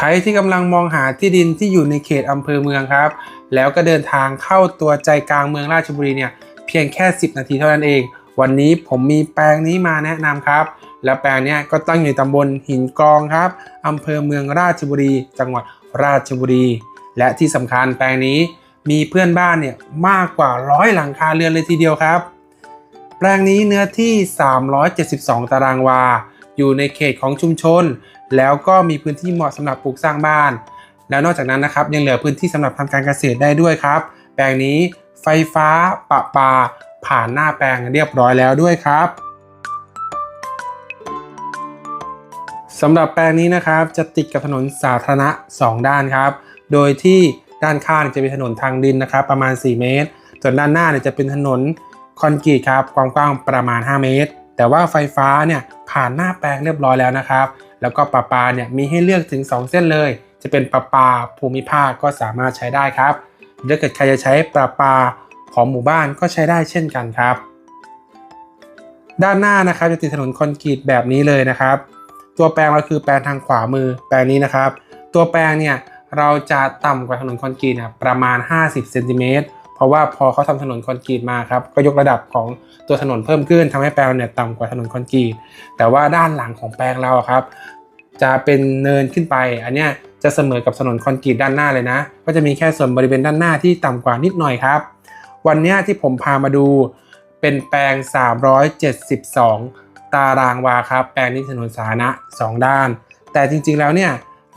ใครที่กำลังมองหาที่ดินที่อยู่ในเขตอำเภอเมืองครับ แล้วก็เดินทางเข้าตัวใจกลางเมืองราชบุรีเนี่ยเพียงแค่ 10 นาทีเท่านั้นเอง วันนี้ผมมีแปลงนี้มาแนะนำครับ และแปลงนี้ก็ตั้งอยู่ตำบลหินกองครับอำเภอเมืองราชบุรี จังหวัดราชบุรี และที่สำคัญแปลงนี้มีเพื่อนบ้านเนี่ยมากกว่าร้อยหลังคาเรือนเลยทีเดียวครับ แปลงนี้เนื้อที่ 372 ตารางวา อยู่ในเขตของชุมชน แล้วก็มีพื้นที่เหมาะสำหรับปลูกสร้างบ้าน แล้วนอกจากนั้นนะครับยังเหลือพื้นที่สำหรับทำการเกษตรได้ด้วยครับ แปลงนี้ไฟฟ้าประปา ผ่านหน้าแปลงเรียบร้อยแล้วด้วยครับสำหรับแปลงนี้นะครับจะติดกับถนนสาธารณะ 2 ด้านครับ โดยที่ด้านข้างจะเป็นถนนทางดินนะครับ ประมาณ 4 เมตร ส่วนด้านหน้าเนี่ยจะเป็นถนนคอนกรีตครับความกว้างประมาณ 5 เมตร แต่ว่าไฟฟ้าเนี่ยผ่านหน้าแปลงเรียบร้อยแล้วนะครับ แล้วก็ประปาเนี่ยมีให้เลือกถึง 2 เส้นเลย จะเป็นประปาภูมิภาคก็สามารถใช้ได้ครับถ้าเกิดใครจะใช้ประปาของหมู่บ้านก็ใช้ได้เช่นกันครับ ด้านหน้านะครับจะติดถนนคอนกรีตแบบนี้เลยนะครับ ตัวแปลงเราคือแปลงทางขวามือแปลงนี้นะครับ ตัวแปลงเนี่ยเราจะต่ำกว่าถนนคอนกรีตประมาณ 50เซนติเมตร เพราะว่าพอเขาทำถนนคอนกรีตมาครับก็ยกระดับของตัวถนนเพิ่มขึ้นทำให้แปลงเนี่ยต่ำกว่าถนนคอนกรีตแต่ว่าด้านหลังของแปลงเราครับ จะเป็นเนินขึ้นไป อันเนี้ยจะเสมอกับถนนคอนกรีตด้านหน้าเลยนะ ก็จะมีแค่ส่วนบริเวณด้านหน้าที่ต่ำกว่านิดหน่อยครับ วันนี้ที่ผมพามาดูเป็นแปลง 372 ตารางวาครับ แปลงนี้ถนนสาธารณะ2ด้าน แต่จริงๆแล้วเนี่ย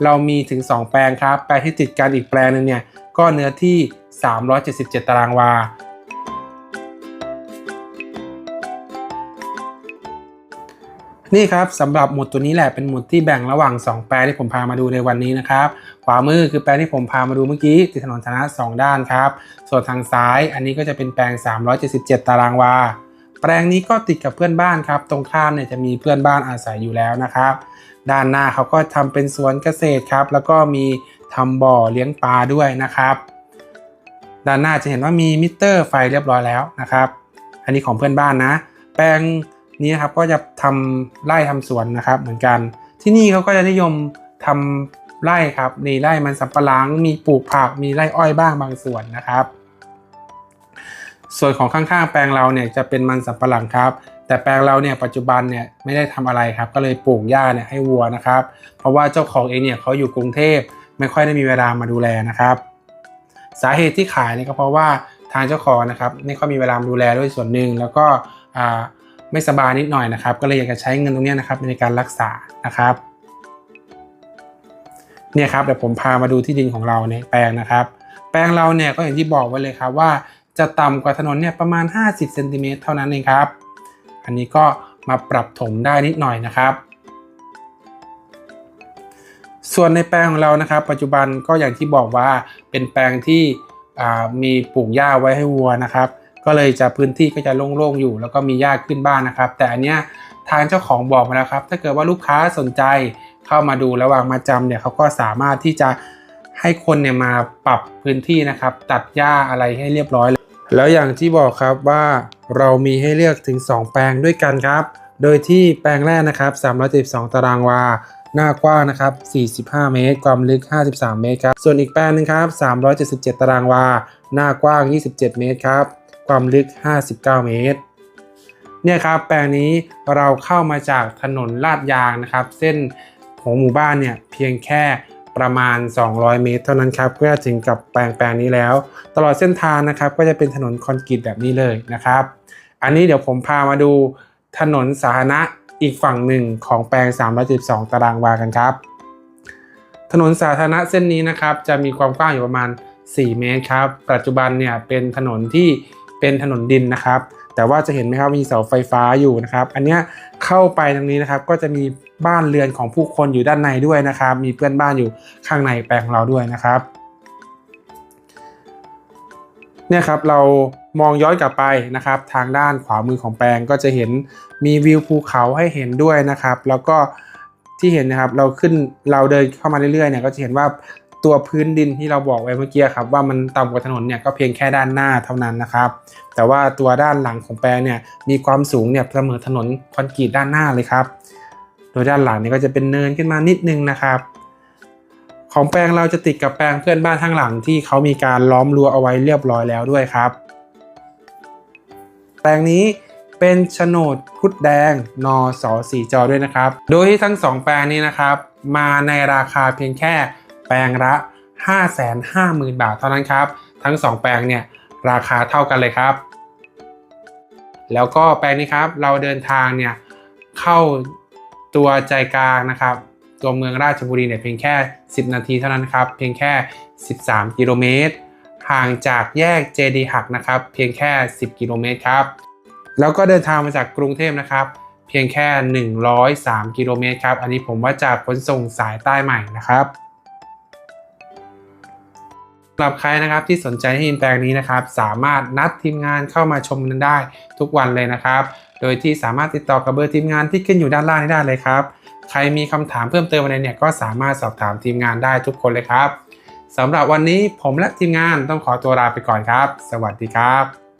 เรามีถึง 2 แปลงครับ แปลงที่ติดกันอีกแปลงหนึงเนี่ยก็เนื้อที่ 377 ตารางวา นี่ครับสำหรับหมุดตัวนี้แหละเป็นหมุดที่แบ่งระหว่าง 2 แปลงที่ผมพามาดูในวันนี้นะครับ ขวามือคือแปลงที่ผมพามาดูเมื่อกี้ติดถนนสาธารณะ2 ด้านครับ ส่วนทางซ้ายอันนี้ก็จะเป็นแปลง 377 ตารางวา แปลงนี้ก็ติดกับเพื่อนบ้านครับ ตรงข้ามเนี่ยจะมีเพื่อนบ้านอาศัยอยู่แล้วนะครับ ด้านหน้าเขาก็ทำเป็นสวนเกษตรครับ แล้วก็มีทำบ่อเลี้ยงปลาด้วยนะครับ ด้านหน้าจะเห็นว่ามีมิเตอร์ไฟเรียบร้อยแล้วนะครับ อันนี้ของเพื่อนบ้านนะ แปลงนี้ครับก็จะทำไร่ทำสวนนะครับ เหมือนกัน ที่นี่เขาก็จะนิยมทำไร่ครับในไร่มันสำปะหลัง มีปลูกผัก มีไร่อ้อยบ้างบางส่วนนะครับส่วนของข้างๆ แปลงเราเนี่ยจะเป็นมันสำปะหลังครับ แต่แปลงเราเนี่ยปัจจุบันเนี่ยไม่ได้ทำอะไรครับ ก็เลยปลูกหญ้าเนี่ยให้วัวนะครับ เพราะว่าเจ้าของเองเนี่ยเขาอยู่กรุงเทพไม่ค่อยได้มีเวลามาดูแลนะครับ สาเหตุที่ขายเนี่ยก็เพราะว่าทางเจ้าของนะครับไม่ค่อยมีเวลามาดูแลด้วยส่วนหนึ่งแล้วก็ไม่สบายนิดหน่อยนะครับ ก็เลยอยากจะใช้เงินตรงนี้นะครับในการรักษานะครับเนี่ยครับเดี๋ยวผมพามาดูที่ดินของเราในแปลงนะครับ แปลงเราเนี่ยก็อย่างที่บอกไว้เลยครับว่าจะต่ำกว่าถนนเนี่ยประมาณ 50เซนติเมตรเท่านั้นเองครับ อันนี้ก็มาปรับถมได้นิดหน่อยนะครับ ส่วนในแปลงของเรานะครับ ปัจจุบันก็อย่างที่บอกว่าเป็นแปลงที่มีปลูกหญ้าไว้ให้วัวนะครับ ก็เลยจะพื้นที่ก็จะโล่งๆอยู่ แล้วก็มีหญ้าขึ้นบ้านนะครับ แต่อันเนี้ยทางเจ้าของบอกมาแล้วครับ ถ้าเกิดว่าลูกค้าสนใจเข้ามาดูระหว่างมาจำเนี่ยเขาก็สามารถที่จะให้คนเนี่ยมาปรับพื้นที่นะครับ ตัดหญ้าอะไรให้เรียบร้อยเลย แล้วอย่างที่บอกครับว่าเรามีให้เลือกถึง 2 แปลงด้วยกันครับ โดยที่แปลงแรกนะครับ372 ตารางวา หน้ากว้างนะครับ 45 เมตร ความลึก 53 เมตรครับ ส่วนอีกแปลงหนึงครับ 377 ตารางวา หน้ากว้าง 27 เมตรครับ ความลึก 59 เมตร เนี่ยครับแปลงนี้เราเข้ามาจากถนนลาดยางนะครับ เส้นของหมู่บ้านเนี่ยเพียงแค่ ประมาณ 200 เมตร เท่านั้นครับก็จะถึงกับแปลงแปลงนี้แล้ว ตลอดเส้นทางนะครับ ก็จะเป็นถนนคอนกรีตแบบนี้เลยนะครับ อันนี้เดี๋ยวผมพามาดูถนนสาธารณะอีกฝั่งหนึ่งของแปลง 312 ตารางวากันครับ ถนนสาธารณะเส้นนี้นะครับ จะมีความกว้างอยู่ประมาณ 4 เมตรครับ ปัจจุบันเนี่ยเป็นถนนที่เป็นถนนดินนะครับ แต่ว่าจะเห็นไหมครับมีเสาไฟฟ้าอยู่นะครับ อันเนี้ยเข้าไปตรงนี้นะครับ ก็จะมีบ้านเรือนของผู้คนอยู่ด้านในด้วยนะครับ มีเพื่อนบ้านอยู่ข้างในแปลงของเราด้วยนะครับเนี่ยครับเรามองย้อนกลับไปนะครับ ทางด้านขวามือของแปลงก็จะเห็นมีวิวภูเขาให้เห็นด้วยนะครับ แล้วก็ที่เห็นนะครับเราขึ้นเราเดินเข้ามาเรื่อยๆเนี่ยก็จะเห็นว่า ตัวพื้นดินที่เราบอกไว้เมื่อกี้ครับว่ามันต่ำกว่าถนนเนี่ยก็เพียงแค่ด้านหน้าเท่านั้นนะครับ แต่ว่าตัวด้านหลังของแปลงเนี่ยมีความสูงเนี่ยเสมอถนนคอนกรีตด้านหน้าเลยครับ โดยด้านหลังเนี่ยก็จะเป็นเนินขึ้นมานิดนึงนะครับ ของแปลงเราจะติดกับแปลงเพื่อนบ้านข้างหลังที่เขามีการล้อมรั้วเอาไว้เรียบร้อยแล้วด้วยครับ แปลงนี้เป็นโฉนดพุดแดงนอสอสีจอด้วยนะครับ โดยที่ทั้งสองแปลงนี้นะครับ มาในราคาเพียงแค่ แปลงละ 550,000 บาทเท่านั้นครับ ทั้งสองแปลงเนี่ยราคาเท่ากันเลยครับ แล้วก็แปลงนี้ครับเราเดินทางเนี่ยเข้าตัวใจกลางนะครับ ตัวเมืองราชบุรีเนี่ยเพียงแค่ 10 นาทีเท่านั้นครับ เพียงแค่ 13 กิโลเมตรห่างจากแยกเจดีหักนะครับ เพียงแค่ 10 กิโลเมตรครับแล้วก็เดินทางมาจากกรุงเทพนะครับ เพียงแค่ 103 กิโลเมตรครับ อันนี้ผมว่าจากขนส่งสายใต้ใหม่นะครับ สำหรับใครนะครับที่สนใจที่ดินแปลงนี้นะครับ สามารถนัดทีมงานเข้ามาชมกันได้ทุกวันเลยนะครับ โดยที่สามารถติดต่อกับเบอร์ทีมงานที่ขึ้นอยู่ด้านล่างนี้ได้เลยครับ ใครมีคำถามเพิ่มเติมอะไรเนี่ยก็สามารถสอบถามทีมงานได้ทุกคนเลยครับสำหรับวันนี้ผมและทีมงานต้องขอตัวลาไปก่อนครับ สวัสดีครับ